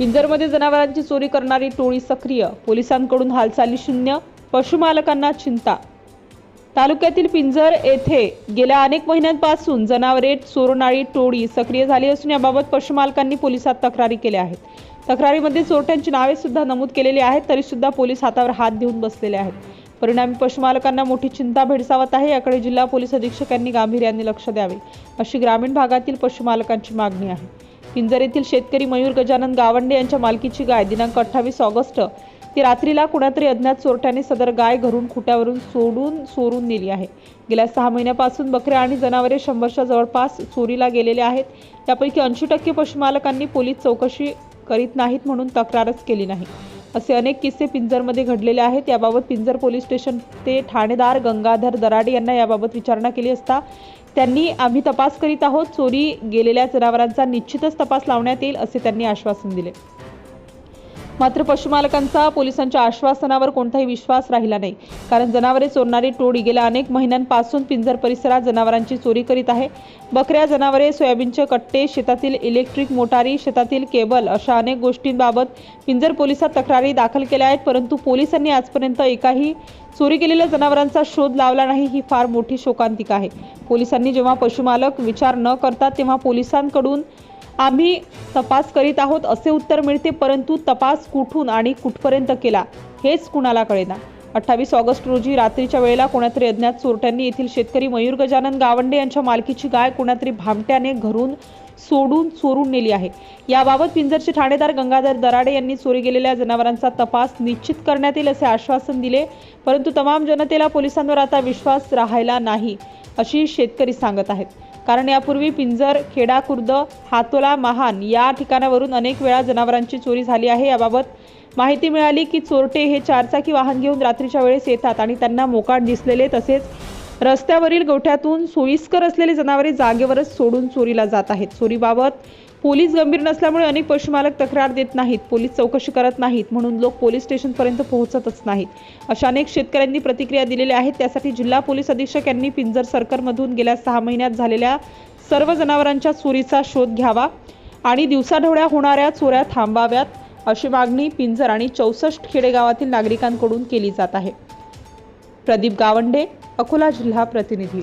पिंजरमध्ये जनावरांची चोरी करणारी टोळी सक्रिय. पोलिसांकडून हालचाली शून्य पशुमालकांना चिंता. तालुक्यातील पिंजर येथे गेल्या अनेक महिन्यांपासून जनावरे चोरणारी टोळी सक्रिय झाली असून याबाबत पशुमालकांनी पोलिसात तक्रारी केल्या आहेत. तक्रारीमध्ये चोरट्यांची नावे सुद्धा नमूद केलेली आहेत तरी सुद्धा पोलीस हातावर हात देऊन बसलेले आहेत. परिणामी पशुमालकांना मोठी चिंता भेडसावत आहे याकडे जिल्हा पोलीस अधीक्षकांनी गांभीर्याने लक्ष द्यावे. अशी ग्रामीण भागातील पशुमालकांची मागणी आहे. पिंजर येथील शेतकरी मयूर गजानन गावंडे यांच्या मालकीची गाय दिनांक अठ्ठावीस ऑगस्ट. ती रात्रीला कुणातरी अज्ञात चोरट्याने सदर गाय घरून खुट्यावरून सोडून चोरून नेली आहे. गेल्या सहा महिन्यापासून बकऱ्या आणि जनावरे शंभरच्या जवळपास चोरीला गेलेले आहेत. यापैकी ऐंशी टक्के पशुमालकांनी पोलीस चौकशी करीत नाहीत म्हणून तक्रारच केली नाही. असे अनेक किस्से पिंजरमध्ये घडलेले आहेत. याबाबत पिंजर पोलीस स्टेशन ते ठाणेदार गंगाधर दराडे यांना याबाबत विचारणा केली असता त्यांनी आम्ही तपास करीत आहोत. चोरी गेलेल्या जनावरांचा निश्चितच तपास लावण्यात येईल असे त्यांनी आश्वासन दिले. मात्र पशुमालकांचा पोलिसांच्या आश्वासनावर कोणताही विश्वास राहिला नाही. कारण जनावरे चोरणारी टोळी गेल्या अनेक महिन्यांपासून पिंजर परिसरात जनावरांची चोरी करीत आहे. बकऱ्या जनावरे सोयाबीनचे कट्टे शेतातील इलेक्ट्रिक मोटारी शेतातील केबल अशा अनेक गोष्टींबाबत पिंजर पोलिसात तक्रारी दाखल केल्या आहेत. परंतु पोलिसांनी आजपर्यंत एकाही चोरी केलेल्या जनावरांचा शोध लावला नाही ही फार मोठी शोकांतिका आहे. पोलिसांनी जेव्हा पशुमालक विचार न करतात तेव्हा पोलिसांकडून आम्ही तपास करीत आहोत असे उत्तर मिळते परंतु तपास कुठून आणि कुठपर्यंत केला हेच कुणाला कळेना. अठ्ठावीस ऑगस्ट रोजी रात्रीच्या वेळेला कोणातरी अज्ञात चोरट्यांनी येथील शेतकरी मयूर गजानन गावंडे यांच्या मालकीची गाय कोणातरी भामट्याने घरून सोडून चोरून नेली आहे. याबाबत पिंजरचे ठाणेदार गंगाधर दराडे यांनी चोरी गेलेल्या जनावरांचा तपास निश्चित करण्यात येईल असे आश्वासन दिले परंतु तमाम जनतेला पोलिसांवर आता विश्वास राहायला नाही अशी शेतकरी सांगत आहेत. कारण यापूर्वी पिंजर खेडा खुर्द हातोला महान या ठिकाणावरून अनेक वेळा जनावरांची चोरी झाली आहे. याबाबत माहिती मिळाली की चोरटे हे चारचाकी वाहन घेऊन रात्रीच्या वेळेस येतात आणि त्यांना मोकाट दिसलेले तसेच रस्त्यावरील गोठ्यातून सोयीस्कर असलेले जनावरे जागेवरच सोडून चोरीला जात आहेत. चोरीबाबत पोलीस गंभीर नसल्यामुळे अनेक पशुमालक तक्रार देत नाहीत पोलीस चौकशी करत नाहीत म्हणून लोक पोलीस स्टेशनपर्यंत पोहोचतच नाहीत. अशा अनेक शेतकऱ्यांनी प्रतिक्रिया दिलेल्या आहेत त्यासाठी जिल्हा पोलीस अधीक्षक यांनी पिंजर सर्कलमधून गेल्या सहा महिन्यात झालेल्या सर्व जनावरांच्या चोरीचा शोध घ्यावा आणि दिवसाढवळ्या होणाऱ्या चोऱ्या थांबाव्यात अशी मागणी पिंजर आणि चौसष्ट खेडेगावातील नागरिकांकडून केली जात आहे. प्रदीप गावंडे अकोला जिल्हा प्रतिनिधी.